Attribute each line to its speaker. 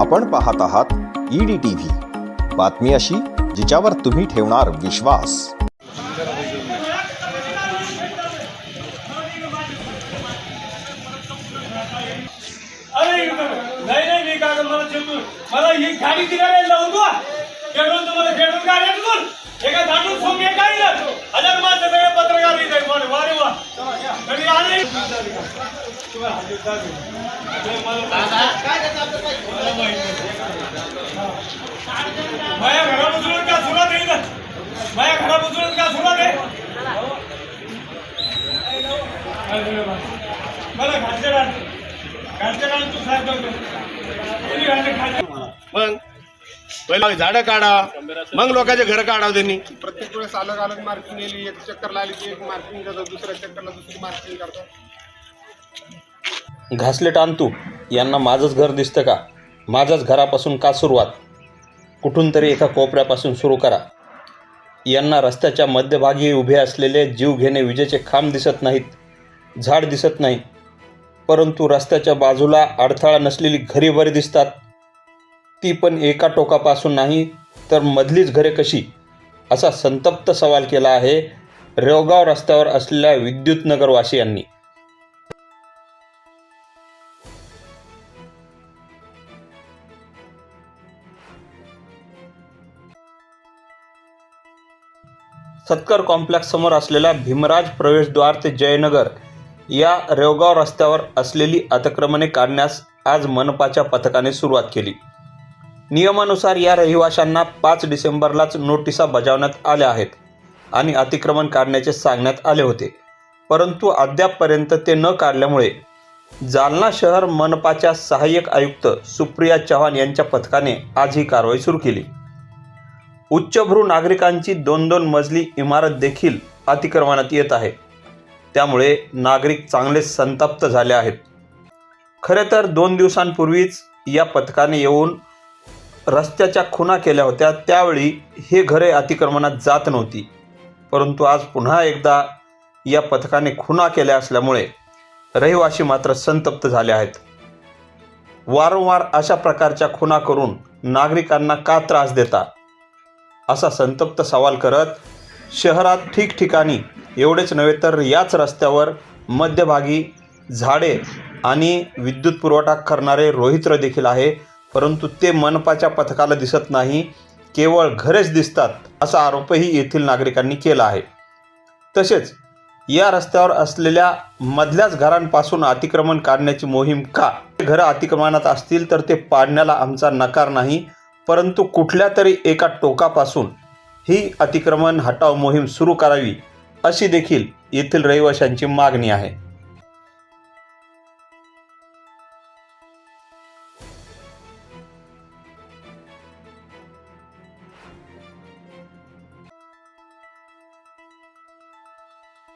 Speaker 1: आपण पाहत आहात ईडी टी व्ही बातमी अशी जिच्यावर तुम्ही ठेवणार विश्वास.
Speaker 2: अरे नाही नाही मी काय मला चेतून मला ही गाडी तिकडे लावून तू केडून तुम्हाला केडून गाडी आहे तुझून एका दाटून सोंग एक माझ्या घरापासून का इथं? माझ्या घरापासून का मला तू साहेब कोणी घालते
Speaker 3: मग? पहिलं झाडं काढा. मग लोकांचे घर काढावं त्यांनी.
Speaker 4: प्रत्येक वेळेस अलग अलग मार्किंग गेली एक चक्कर लागली की एक मार्किंग करतो दुसऱ्या चक्करला दुसरी मार्किंग करतो.
Speaker 5: घासलेट आणतू यांना माझंच घर दिसतं का? माझ्याच घरापासून का सुरुवात? कुठून तरी एका कोपऱ्यापासून सुरू करा. यांना रस्त्याच्या मध्यभागी उभे असलेले जीव घेणे विजेचे खांब दिसत नाहीत झाड दिसत नाही. परंतु रस्त्याच्या बाजूला अडथळा नसलेली घरी बरी दिसतात. ती पण एका टोकापासून नाही तर मधलीच घरे कशी? असा संतप्त सवाल केला आहे रेवगाव रस्त्यावर असलेल्या विद्युत नगरवासियांनी. सत्कर कॉम्प्लेक्स समोर असलेल्या भीमराज प्रवेशद्वार ते जयनगर या रेवगाव रस्त्यावर असलेली अतिक्रमणे काढण्यास आज मनपाच्या पथकाने सुरुवात केली. नियमानुसार या रहिवाशांना पाच डिसेंबरलाच नोटिसा बजावण्यात आल्या आहेत आणि अतिक्रमण काढण्याचे सांगण्यात आले होते. परंतु अद्यापपर्यंत ते न काढल्यामुळे जालना शहर मनपाच्या सहाय्यक आयुक्त सुप्रिया चव्हाण यांच्या पथकाने आज ही कारवाई सुरू केली. उच्चभ्रू नागरिकांची दोन दोन मजली इमारत देखील अतिक्रमणात येत आहे. त्यामुळे नागरिक चांगले संतप्त झाले आहेत. खरे तर दोन दिवसांपूर्वीच या पथकाने येऊन रस्त्याच्या खुणा केल्या होत्या. त्यावेळी हे घरे अतिक्रमणात जात नव्हती. परंतु आज पुन्हा एकदा या पथकाने खुणा केल्या असल्यामुळे रहिवासी मात्र संतप्त झाले आहेत. वारंवार अशा प्रकारच्या खुणा करून नागरिकांना का त्रास देता? असा संतप्त सवाल करत शहरात ठिकठिकाणी एवढेच नव्हे तर याच रस्त्यावर मध्यभागी झाडे आणि विद्युत पुरवठा करणारे रोहित्र देखील आहे परंतु ते मनपाच्या पथकाला दिसत नाही केवळ घरेच दिसतात असा आरोपही येथील नागरिकांनी केला आहे. तसेच या रस्त्यावर असलेल्या मधल्याच घरांपासून अतिक्रमण काढण्याची मोहीम का? घरं अतिक्रमणात असतील तर ते पाडण्याला आमचा नकार नाही परंतु कुठल्या तरी एका टोकापासून ही अतिक्रमण हटाव मोहीम सुरू करावी अशी देखील येथील रहिवाशांची मागणी आहे.